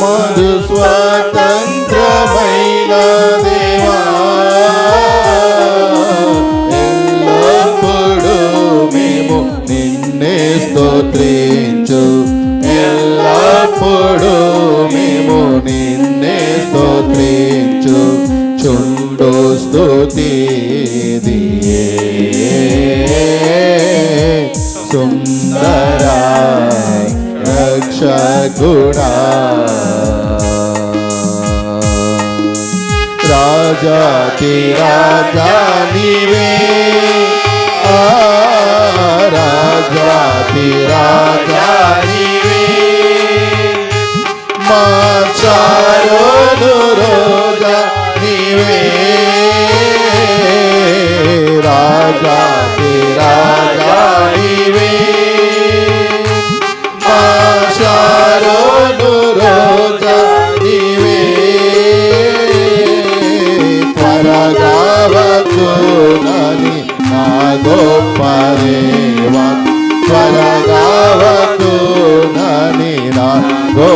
మధు స్వతంత్రమైన దేవా ఎల్లప్పుడూ మేము నిన్నే స్తోత్రించు ఎల్లప్పుడు మేము నిన్నే స్తోత్రించు చుండు స్తుతి దియే సుందర রাজা জানিবে রাজা তেরা জানিবে মা চারণ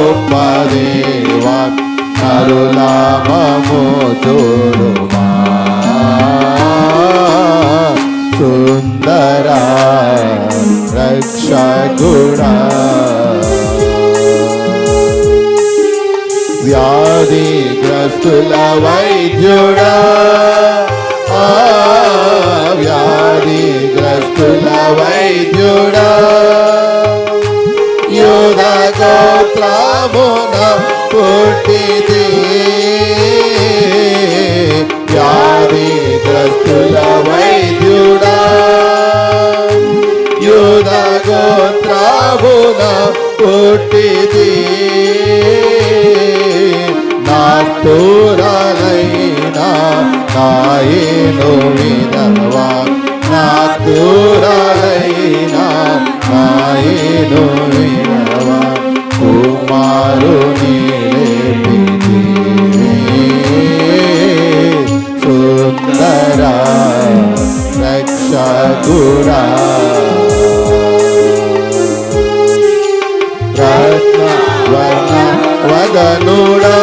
గొప్ప దేవా కరుణామము చూడుమా సుందర రక్షకుడా వ్యాధిగ్రస్తుల వైద్యుడా గోత్రమున పుట్టిది. యాది గ్రస్తుల వైద్యుడా. యూద గోత్రామున పుట్టిది. నాటూరాలైనా నాయను విధవా. నాటూరాలైనా కుమారుని రత్న వర్ణ వదనుడా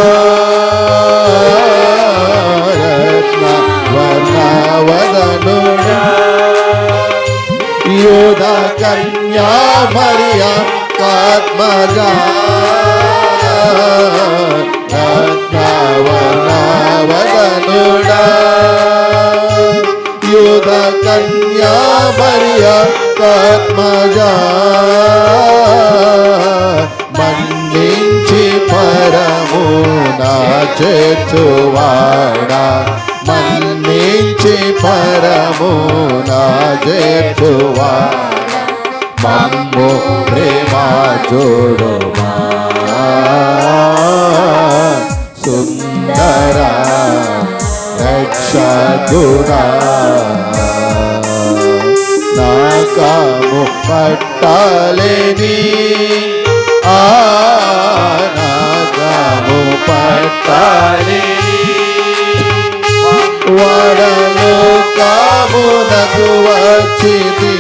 రత్న వర్ణ వదనుడా. యోధ కన్యా మరియా కాత్మజా రత్న వర్ణ కన్యా మరియా కాత్మజా మన్నించి పరమునా చేర్చువాడా మన్నించి మమ్ము ప్రేమ చూడుమా సుందర రక్షకుడా. నాకాము పట్టాలేని ఆ నాకాము పట్టాలేని వడలో కామునకు వచ్చింది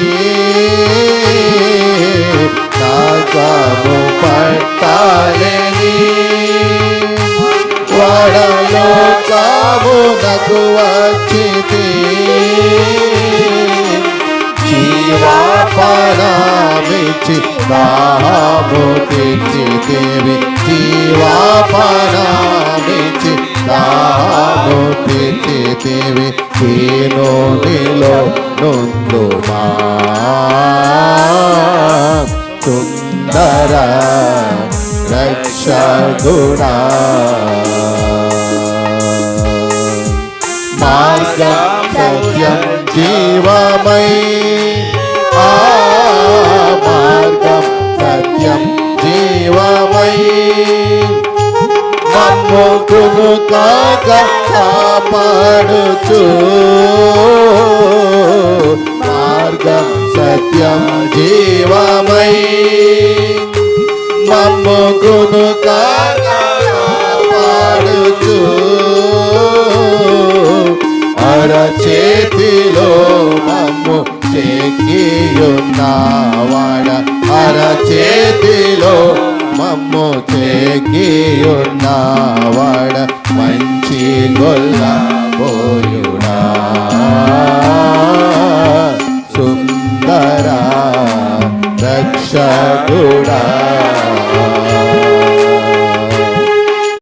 కామునకు వచ్చింది జీవాపరామిచి దాము తెచ్చి జీవాపరామిచి దాము నేను నీలో సుందర మార్గం సత్యం జీవమై ఆ మార్గం సత్యం జీవమై మమ్ముకును కాక కాపాడుచు మార్గం సత్యం జీవమై మమ్ముకును వాడ అరచేతిలో మమ్ము చేకి ఉన్నవాడ మంచి గొల్లా.